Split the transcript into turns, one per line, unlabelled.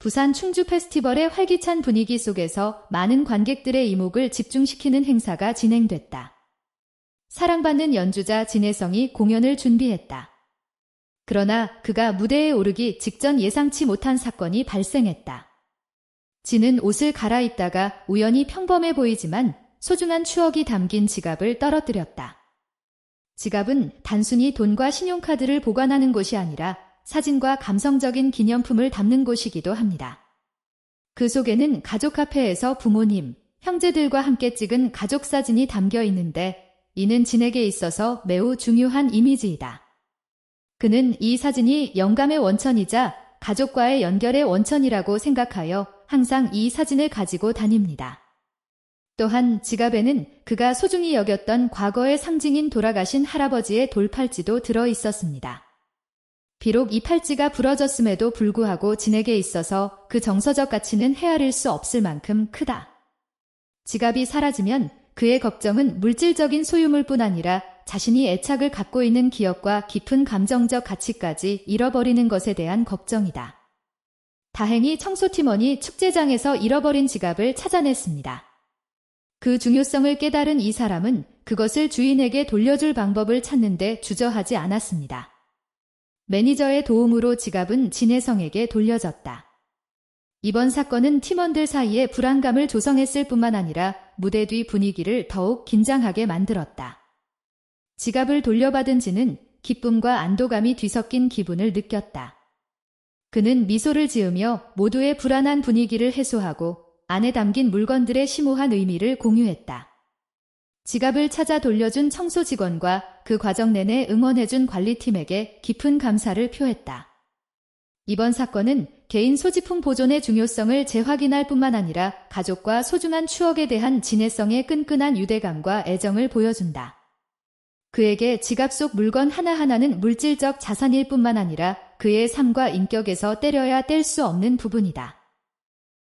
부산 충주 페스티벌의 활기찬 분위기 속에서 많은 관객들의 이목을 집중시키는 행사가 진행됐다. 사랑받는 연주자 진혜성이 공연을 준비했다. 그러나 그가 무대에 오르기 직전 예상치 못한 사건이 발생했다. 진은 옷을 갈아입다가 우연히 평범해 보이지만 소중한 추억이 담긴 지갑을 떨어뜨렸다. 지갑은 단순히 돈과 신용카드를 보관하는 곳이 아니라 사진과 감성적인 기념품을 담는 곳이기도 합니다. 그 속에는 가족 카페에서 부모님, 형제들과 함께 찍은 가족 사진이 담겨 있는데 이는 진에게 있어서 매우 중요한 이미지이다. 그는 이 사진이 영감의 원천이자 가족과의 연결의 원천이라고 생각하여 항상 이 사진을 가지고 다닙니다. 또한 지갑에는 그가 소중히 여겼던 과거의 상징인 돌아가신 할아버지의 돌팔찌도 들어 있었습니다. 비록 이 팔찌가 부러졌음에도 불구하고 진에게 있어서 그 정서적 가치는 헤아릴 수 없을 만큼 크다. 지갑이 사라지면 그의 걱정은 물질적인 소유물뿐 아니라 자신이 애착을 갖고 있는 기억과 깊은 감정적 가치까지 잃어버리는 것에 대한 걱정이다. 다행히 청소팀원이 축제장에서 잃어버린 지갑을 찾아냈습니다. 그 중요성을 깨달은 이 사람은 그것을 주인에게 돌려줄 방법을 찾는데 주저하지 않았습니다. 매니저의 도움으로 지갑은 진혜성에게 돌려졌다. 이번 사건은 팀원들 사이에 불안감을 조성했을 뿐만 아니라 무대 뒤 분위기를 더욱 긴장하게 만들었다. 지갑을 돌려받은 진은 기쁨과 안도감이 뒤섞인 기분을 느꼈다. 그는 미소를 지으며 모두의 불안한 분위기를 해소하고 안에 담긴 물건들의 심오한 의미를 공유했다. 지갑을 찾아 돌려준 청소 직원과 그 과정 내내 응원해준 관리팀에게 깊은 감사를 표했다. 이번 사건은 개인 소지품 보존의 중요성을 재확인할 뿐만 아니라 가족과 소중한 추억에 대한 진해성의 끈끈한 유대감과 애정을 보여준다. 그에게 지갑 속 물건 하나하나는 물질적 자산일 뿐만 아니라 그의 삶과 인격에서 때려야 뗄 수 없는 부분이다.